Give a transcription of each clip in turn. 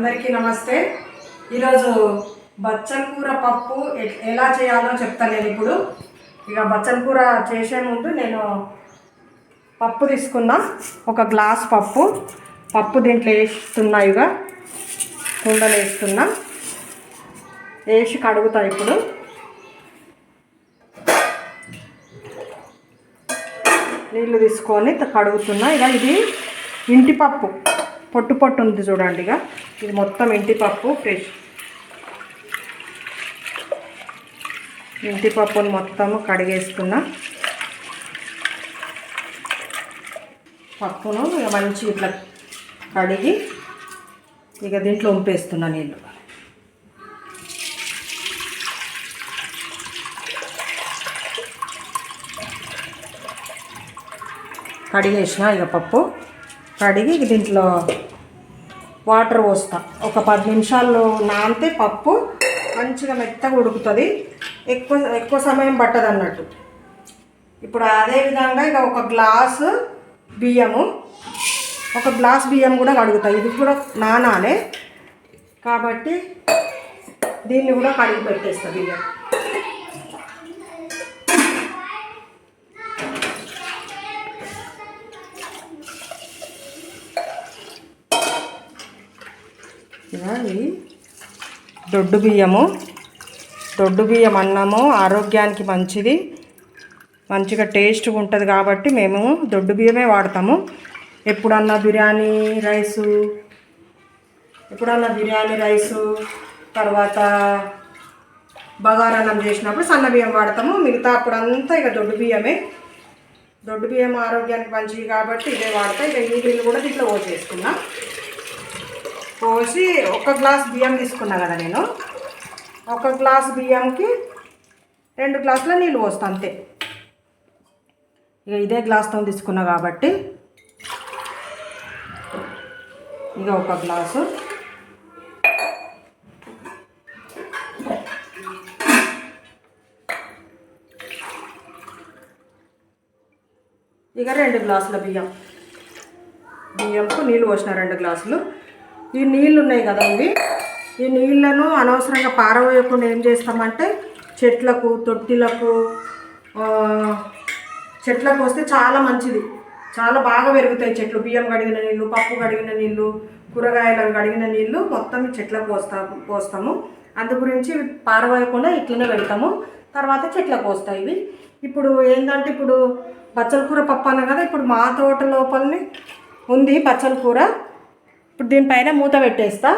అందరికీ నమస్తే. ఈరోజు బచ్చల కూర పప్పు ఎలా చేయాలో చెప్తాను నేను ఇప్పుడు. ఇక బచ్చల కూర చేసే ముందు నేను పప్పు తీసుకున్నా. ఒక గ్లాస్ పప్పు. పప్పు దీంట్లో వేస్తున్నా ఇక. కుండలు వేస్తున్నా. వేసి కడుగుతా ఇప్పుడు. నీళ్ళు తీసుకొని కడుగుతున్నా. ఇక ఇది ఇంటి పప్పు. పొట్టు పొట్టు ఉంది చూడండి ఇక. ఇది మొత్తం ఇంటి పప్పు ఫ్రెష్ ఇంటి మొత్తము కడిగేసుకున్నా. పప్పును ఇక మంచి ఇట్లా కడిగి ఇక దీంట్లో ఉంపేస్తున్నా నీళ్ళు కడిగేసిన ఇక పప్పు. కడిగి ఇక దీంట్లో వాటర్ పోస్తా. ఒక పది నిమిషాలు నానితే పప్పు మంచిగా మెత్తగా ఉడుకుతుంది. ఎక్కువ ఎక్కువ సమయం పట్టదు అన్నట్టు. ఇప్పుడు అదే విధంగా ఇక ఒక గ్లాసు బియ్యము ఒక గ్లాస్ బియ్యం కూడా కడుగుతాయి ఇది కూడా నానాలే. కాబట్టి దీన్ని కూడా కడిగి పెట్టేస్తా బియ్యం. ఇవి దొడ్డు బియ్యము. దొడ్డు బియ్యం అన్నము ఆరోగ్యానికి మంచిది. మంచిగా టేస్ట్గా ఉంటుంది కాబట్టి మేము దొడ్డు బియ్యమే వాడతాము. ఎప్పుడన్నా బిర్యానీ రైసు ఎప్పుడన్నా బిర్యానీ రైసు తర్వాత బగారన్నం చేసినప్పుడు సన్న బియ్యం వాడతాము. మిగతా అప్పుడంతా ఇక దొడ్డు బియ్యమే. దొడ్డు బియ్యం ఆరోగ్యానికి మంచిది కాబట్టి ఇదే వాడతా. ఇక ఈ నీళ్ళు కూడా దీంట్లో పోసేసుకున్నా పోసి ఒక గ్లాస్ బియ్యం తీసుకున్నా కదా నేను. ఒక గ్లాస్ బియ్యంకి రెండు గ్లాసుల నీళ్ళు పోస్తా అంతే. ఇక ఇదే గ్లాస్తో తీసుకున్నా కాబట్టి ఇక ఒక గ్లాసు. ఇక రెండు గ్లాసుల బియ్యం. బియ్యంకు నీళ్ళు పోసిన రెండు గ్లాసులు. ఈ నీళ్ళు ఉన్నాయి కదా ఇవి ఈ నీళ్ళను అనవసరంగా పారవేయకుండా ఏం చేస్తామంటే చెట్లకు తొట్టిలకు చెట్లకు వస్తే చాలా మంచిది. చాలా బాగా పెరుగుతాయి చెట్లు. బియ్యం కడిగిన నీళ్ళు పప్పు కడిగిన నీళ్ళు కూరగాయలు కడిగిన నీళ్ళు మొత్తం చెట్లకు పోస్తాము పోస్తాము. అందు గురించి పారవేయకుండా ఇట్లనే పెడతాము. తర్వాత చెట్లకు పోస్తాయి ఇవి. ఇప్పుడు ఏంటంటే ఇప్పుడు బచ్చల కూర పప్పు అన్న కదా ఇప్పుడు మా తోట లోపలనే ఉంది బచ్చల కూర. ఇప్పుడు దీనిపైన మూత పెట్టేస్తా.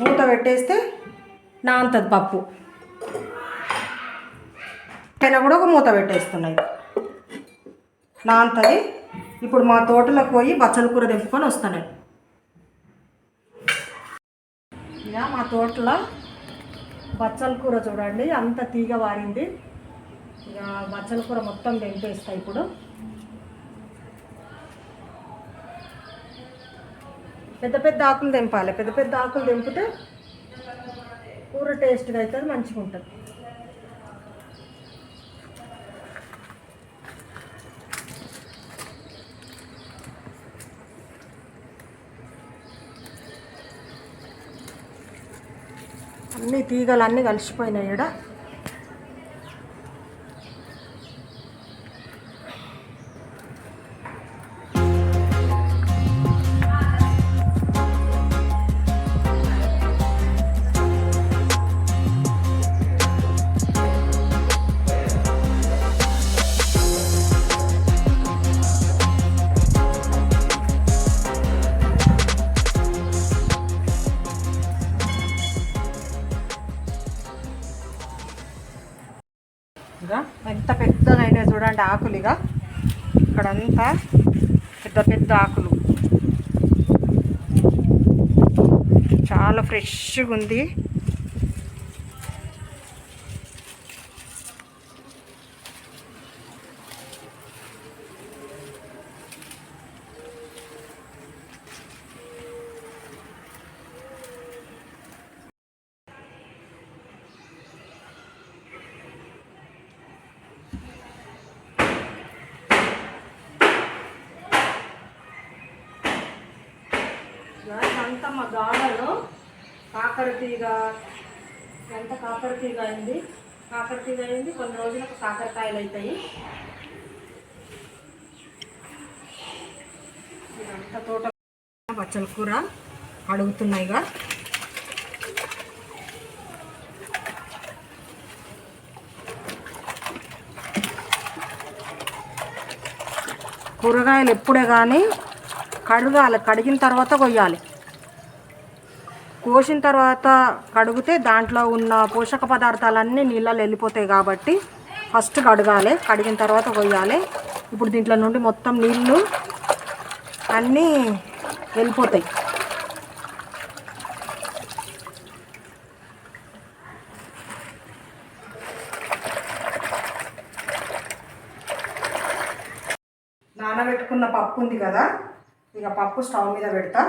మూత పెట్టేస్తే నాంతది పప్పు. పైన కూడా ఒక మూత పెట్టేస్తున్నాయి నాంతది. ఇప్పుడు మా తోటలోకి పోయి బచ్చల కూర తెంపుకొని వస్తాను ఇలా మా తోటలో బచ్చల కూర చూడండి అంత తీగ వారింది. ఇక బచ్చల కూర మొత్తం తెంపేస్తా ఇప్పుడు. పెద్ద పెద్ద ఆకులు తెంపాలి. పెద్ద పెద్ద ఆకులు తెంపితే కూర టేస్ట్గా అవుతుంది మంచిగా ఉంటుంది. అన్నీ తీగలు అన్నీ కలిసిపోయినాయి ఈడ. చూడండి ఆకులు ఇక ఇక్కడంతా పెద్ద పెద్ద ఆకులు. చాలా ఫ్రెష్గా ఉంది. ఇదంతా మా గార్డెన్లో కాకర తీగ ఎంత కాకర తీగ అయింది? కాకర తీగ అయింది కొన్ని రోజులకు కాకరకాయలు అవుతాయి ఇదంతా తోట పచ్చల కూర అడుగుతున్నాయిగా కూరగాయలు ఎప్పుడే కానీ కడగాలి. కడిగిన తర్వాత కొయ్యాలి. కోసిన తర్వాత కడిగితే దాంట్లో ఉన్న పోషక పదార్థాలన్నీ నీళ్ళలో వెళ్ళిపోతాయి కాబట్టి ఫస్ట్ కడగాలి. కడిగిన తర్వాత కొయ్యాలి. ఇప్పుడు దీంట్లో నుండి మొత్తం నీళ్ళు అన్నీ వెళ్ళిపోతాయి. నానబెట్టుకున్న పప్పు ఉంది కదా? ఇక పప్పు స్టవ్ మీద పెడతా.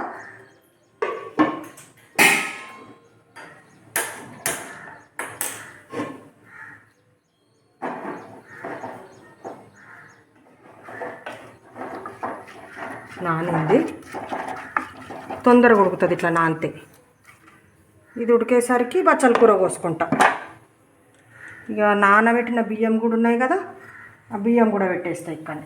నానింది. తొందరగా ఉడుకుతుంది ఇట్లా నానితే. ఇది ఉడికేసరికి బచ్చల కూర కోసుకుంటా. ఇక నానబెట్టిన బియ్యం కూడా ఉన్నాయి కదా ఆ బియ్యం కూడా పెట్టేస్తాయి ఇక్కడ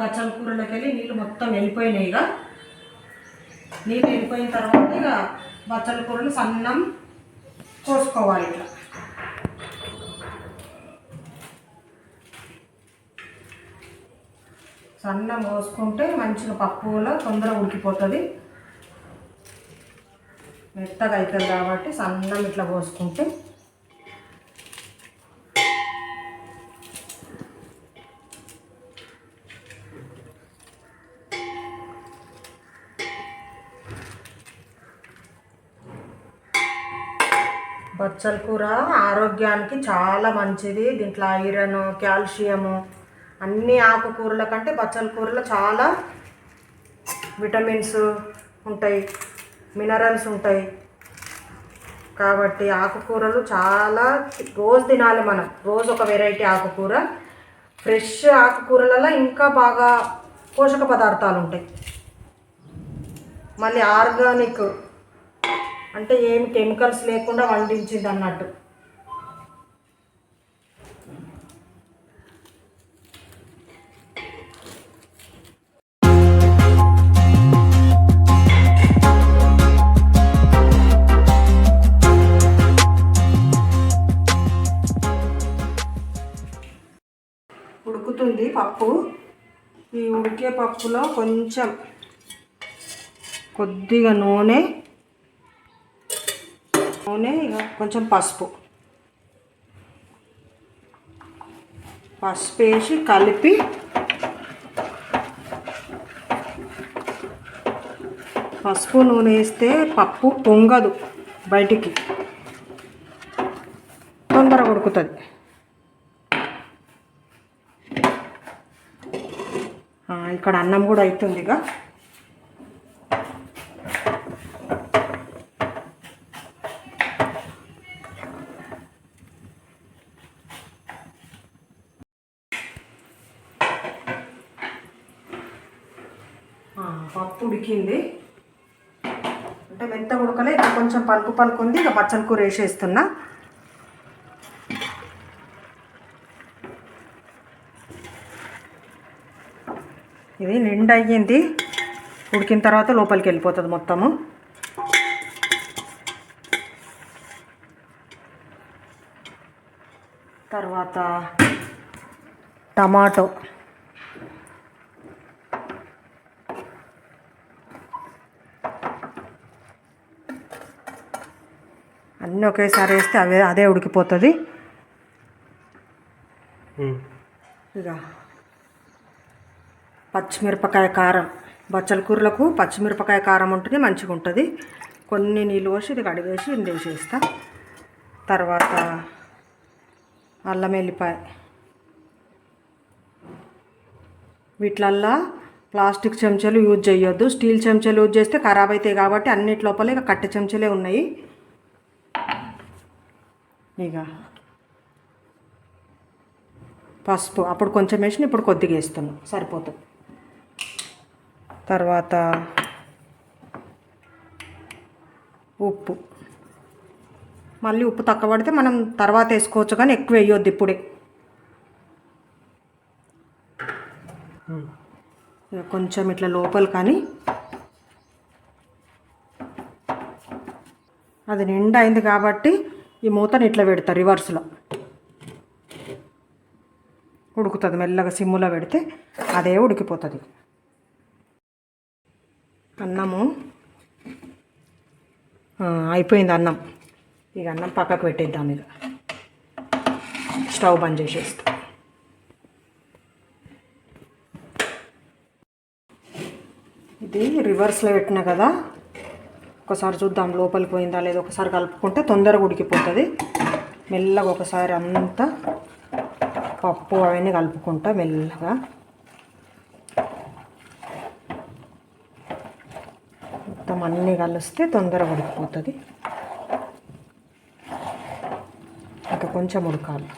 బచ్చల కూరలోకి వెళ్ళి నీళ్ళు మొత్తం వెళ్ళిపోయినాయి ఇక నీళ్ళు వెళ్ళిపోయిన తర్వాత ఇక బచ్చల కూరలు సన్నం కోసుకోవాలి ఇట్లా. సన్నం కోసుకుంటే మంచిగా పప్పులో తొందరగా ఉడికిపోతుంది. మెత్తగా అవుతుంది కాబట్టి సన్నం ఇట్లా కోసుకుంటే బచ్చల కూర ఆరోగ్యానికి చాలా మంచిది. దీంట్లో ఐరన్ కాల్షియము అన్ని ఆకుకూరల కంటే బచ్చల కూరలో చాలా విటమిన్స్ ఉంటాయి మినరల్స్ ఉంటాయి. కాబట్టి ఆకుకూరలు చాలా రోజు తినాలి మనం. రోజు ఒక వెరైటీ ఆకుకూర. ఫ్రెష్ ఆకుకూరలలో ఇంకా బాగా పోషక పదార్థాలు ఉంటాయి. మళ్ళీ ఆర్గానిక్ అంటే ఏమి కెమికల్స్ లేకుండా వండించింది అన్నట్టు. ఉడుకుతుంది పప్పు. ఈ ఉడికే పప్పులో కొంచెం కొద్దిగా నూనె నూనె ఇక కొంచెం పసుపు. పసుపు వేసి కలిపి పసుపు నూనె వేస్తే పప్పు పొంగదు బయటికి. తొందరగా ఉడుకుతుంది. ఇక్కడ అన్నం కూడా అవుతుంది ఇక ఆ, పప్పు ఉడికింది అంటే మెత్త ఉడకలే ఇక కొంచెం పలుకు పలుకు ఉంది ఇక పచ్చని కూర వేసేస్తున్నా. ఇది నిండా అయ్యింది. ఉడికిన తర్వాత లోపలికి వెళ్ళిపోతుంది మొత్తము. తర్వాత టమాటో. అన్నీ ఒకేసారి వేస్తే అవే అదే ఉడికిపోతుంది. ఇక పచ్చిమిరపకాయ కారం బచ్చల కూరలకు పచ్చిమిరపకాయ కారం ఉంటేనే మంచిగా ఉంటుంది. కొన్ని నీళ్ళు పోసి ఇది కడిగేసి ఇందు వేసేస్తా తర్వాత అల్లం వెల్లిపాయ వీటిలల్లా ప్లాస్టిక్ చెంచాలు యూజ్ చేయొద్దు స్టీల్ చెంచాలు యూజ్ చేస్తే ఖరాబ్ అవుతాయి కాబట్టి అన్నిటి లోపల ఇక కట్టె చెంచాలే ఉన్నాయి. ఇక. పసుపు అప్పుడు కొంచెం వేసిన ఇప్పుడు కొద్దిగా వేస్తున్నాం సరిపోతుంది. తర్వాత ఉప్పు. మళ్ళీ ఉప్పు తక్కువ పడితే మనం తర్వాత వేసుకోవచ్చు కానీ ఎక్కువ వేయొద్దు ఇప్పుడే. కొంచెం ఇట్లా లోపల కానీ అది నిండా అయింది కాబట్టి ఈ మూతని ఇట్లా పెడతా రివర్స్లో ఉడుకుతుంది మెల్లగా సిమ్ములో పెడితే అదే ఉడికిపోతుంది. అన్నము. అయిపోయింది అన్నం. ఇక అన్నం పక్కకు పెట్టేద్దాం ఇక. స్టవ్ బంద్ చేసేస్తాం. ఇది రివర్స్లో పెట్టినా కదా ఒకసారి చూద్దాం లోపలికి పోయిందా లేదా ఒకసారి కలుపుకుంటే తొందరగా ఉడికిపోతుంది. మెల్లగా ఒకసారి అంతా పప్పు అవన్నీ కలుపుకుంటా మెల్లగా. మొత్తం అన్నీ కలిస్తే తొందరగా ఉడికిపోతుంది. ఇంకా కొంచెం ఉడకాలి.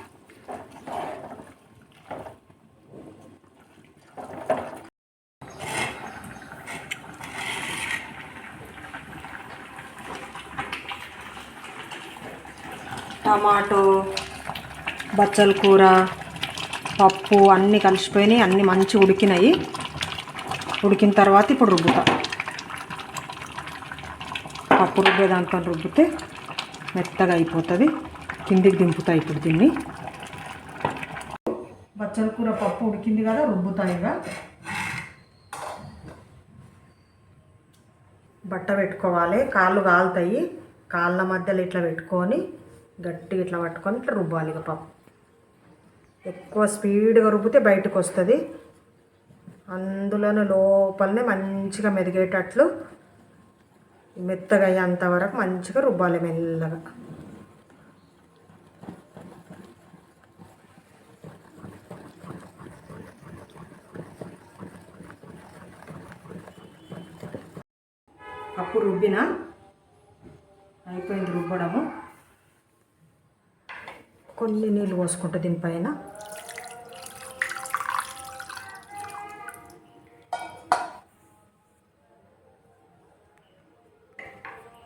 టమాటో బచ్చల కూర పప్పు అన్నీ కలిసిపోయినాయి అన్నీ మంచి ఉడికినాయి. ఉడికిన తర్వాత ఇప్పుడు రుబ్బుతా. పప్పు రుబ్బే దాంతో రుబ్బితే మెత్తగా అయిపోతుంది. కిందికి దింపుతా ఇప్పుడు దీన్ని. బచ్చల కూర పప్పు ఉడికింది కదా రుబ్బుతాయిగా ఇక. బట్ట పెట్టుకోవాలి. కాళ్ళు కాలుతాయి. కాళ్ళ మధ్యలో ఇట్లా పెట్టుకొని గట్టిగా ఇట్లా పట్టుకొని ఇట్లా రుబ్బాలి ఇక పప్పు ఎక్కువ స్పీడ్గా రుబ్బితే బయటకు వస్తుంది. అందులోనే లోపలనే మంచిగా మెదిగేటట్లు మెత్తగా అయ్యేంత వరకు మంచిగా రుబ్బాలి మెల్లగా. అప్పుడు రుబ్బిన అయిపోయింది రుబ్బడము. కొన్ని నీళ్ళు పోసుకుంటా దీనిపైన.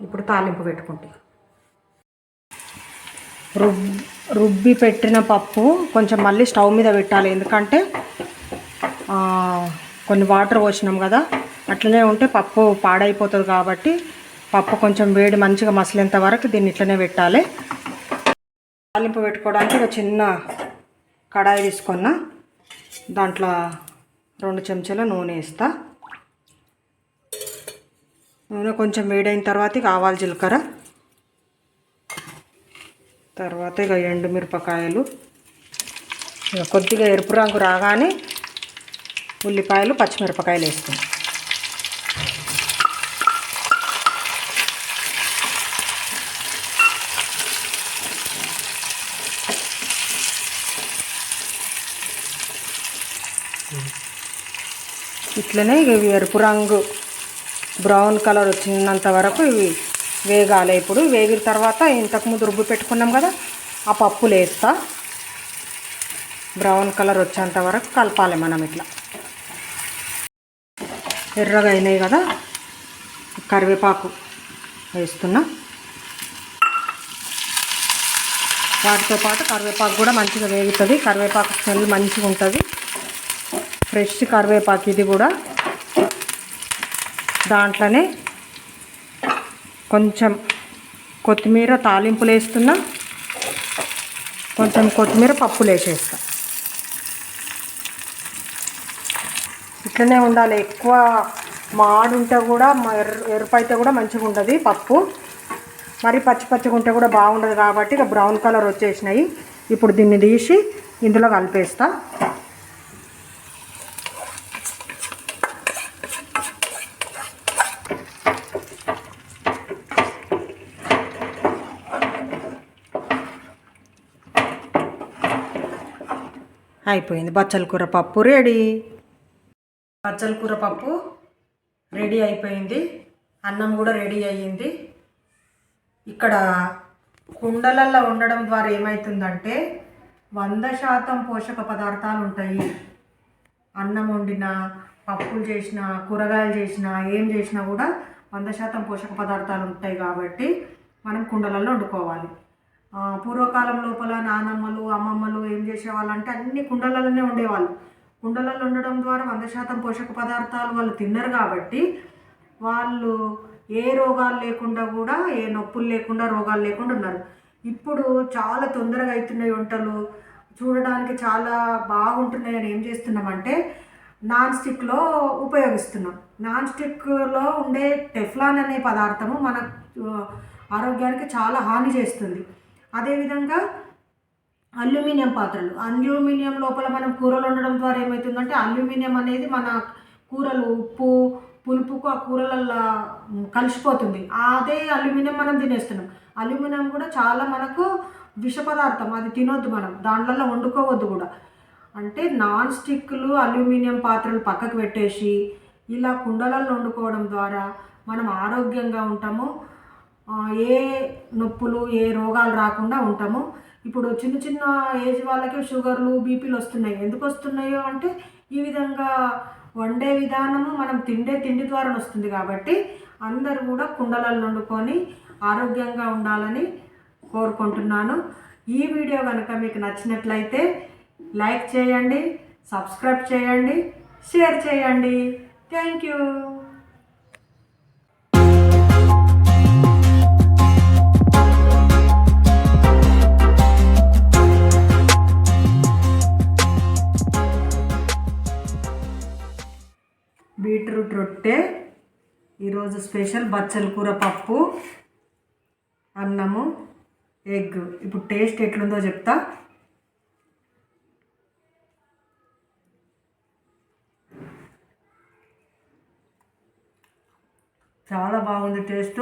ఇప్పుడు తాలింపు పెట్టుకుంటే. రుబ్ రుబ్బి పెట్టిన పప్పు కొంచెం మళ్ళీ స్టవ్ మీద పెట్టాలి. ఎందుకంటే కొన్ని వాటర్ పోసినాం కదా అట్లనే ఉంటే పప్పు పాడైపోతుంది కాబట్టి పప్పు కొంచెం వేడి మంచిగా మసలేంత వరకు దీన్ని ఇట్లనే పెట్టాలి. తాలింపు పెట్టుకోవడానికి ఒక చిన్న కడాయి తీసుకున్న. దాంట్లో రెండు చెంచాల నూనె వేస్తా. నూనె కొంచెం వేడైన తర్వాత ఆవాలు జీలకర్ర. తర్వాత ఇక ఎండుమిరపకాయలు. ఇక కొద్దిగా ఎరుపు రంగు రాగానే ఉల్లిపాయలు పచ్చిమిరపకాయలు వేస్తాం ఇట్లనే ఇవి ఎరుపు రంగు. బ్రౌన్ కలర్ వచ్చినంత వరకు ఇవి వేగాలి. ఇప్పుడు వేగిన తర్వాత ఇంతకుముందు రుబ్బు పెట్టుకున్నాం కదా ఆ పప్పులు వేస్తా బ్రౌన్ కలర్ వచ్చేంత వరకు కలపాలి మనం ఇట్లా. ఎర్రగా అయినాయి కదా కరివేపాకు వేస్తున్నా. వాటితో పాటు కరివేపాకు కూడా మంచిగా వేగుతుంది. కరివేపాకు స్మెల్ మంచిగా ఉంటుంది ఫ్రెష్ కరివేపాకు ఇది కూడా దాంట్లోనే కొంచెం కొత్తిమీర తాలింపులు వేస్తున్నా కొంచెం కొత్తిమీర పప్పులు వేసేస్తా. ఇట్లనే ఉండాలి. ఎక్కువ మాడుంటే కూడా మ- ఎర్ర ఎరుపు అయితే కూడా మంచిగా ఉంటుంది పప్పు. మరి పచ్చి పచ్చిగా ఉంటే కూడా బాగుండదు కాబట్టి ఇక బ్రౌన్ కలర్ వచ్చేసినాయి. ఇప్పుడు దీన్ని తీసి ఇందులో కలిపేస్తా. అయిపోయింది. బచ్చల కూర పప్పు రెడీ. బచ్చల కూర పప్పు రెడీ అయిపోయింది. అన్నం కూడా రెడీ అయ్యింది. ఇక్కడ కుండలల్లో ఉండడం ద్వారా ఏమవుతుందంటే వంద శాతం పోషక పదార్థాలు ఉంటాయి. అన్నం వండిన పప్పులు చేసిన కూరగాయలు చేసిన ఏం చేసినా కూడా వంద శాతం పోషక పదార్థాలు ఉంటాయి కాబట్టి మనం కుండలలో వండుకోవాలి. పూర్వకాలం లోపల నానమ్మలు అమ్మమ్మలు ఏం చేసేవాళ్ళు అంటే అన్ని కుండలలోనే ఉండేవాళ్ళు. కుండలలో ఉండడం ద్వారా వంద శాతం పోషక పదార్థాలు వాళ్ళు తిన్నారు కాబట్టి వాళ్ళు ఏ రోగాలు లేకుండా కూడా ఏ నొప్పులు లేకుండా రోగాలు లేకుండా ఉన్నారు. ఇప్పుడు చాలా తొందరగా అవుతున్నాయి వంటలు. చూడడానికి చాలా బాగుంటున్నాయి అని ఏం చేస్తున్నామంటే నాన్ స్టిక్లో ఉపయోగిస్తున్నాం. నాన్ స్టిక్లో ఉండే టెఫ్లాన్ అనే పదార్థము మన ఆరోగ్యానికి చాలా హాని చేస్తుంది. అదేవిధంగా అల్యూమినియం పాత్రలు. అల్యూమినియం లోపల మనం కూరలు ఉండడం ద్వారా ఏమవుతుందంటే అల్యూమినియం అనేది మన కూరలు ఉప్పు పులుపుకు ఆ కూరలల్లో కలిసిపోతుంది. అదే అల్యూమినియం మనం తినేస్తున్నాం. అల్యూమినియం కూడా చాలా మనకు విష పదార్థం. అది తినొద్దు మనం. దాంట్లో వండుకోవద్దు కూడా. అంటే నాన్ స్టిక్లు అల్యూమినియం పాత్రలు పక్కకు పెట్టేసి ఇలా కుండలలో వండుకోవడం ద్వారా మనం ఆరోగ్యంగా ఉంటాము. ఏ నొప్పులు ఏ రోగాలు రాకుండా ఉంటాము. ఇప్పుడు చిన్న చిన్న ఏజ్ వాళ్ళకి షుగర్లు బీపీలు వస్తున్నాయి. ఎందుకు వస్తున్నాయో అంటే ఈ విధంగా వండే విధానము మనం తిండే తిండి ద్వారా వస్తుంది కాబట్టి అందరూ కూడా కుండలలో వండుకొని ఆరోగ్యంగా ఉండాలని కోరుకుంటున్నాను. ఈ వీడియో కనుక మీకు నచ్చినట్లయితే లైక్ చేయండి సబ్స్క్రైబ్ చేయండి షేర్ చేయండి. Thank you. ఈరోజు స్పెషల్ బచ్చల కూర పప్పు అన్నము ఎగ్. ఇప్పుడు టేస్ట్ ఎట్లుందో చెప్తా. చాలా బాగుంది టేస్ట్.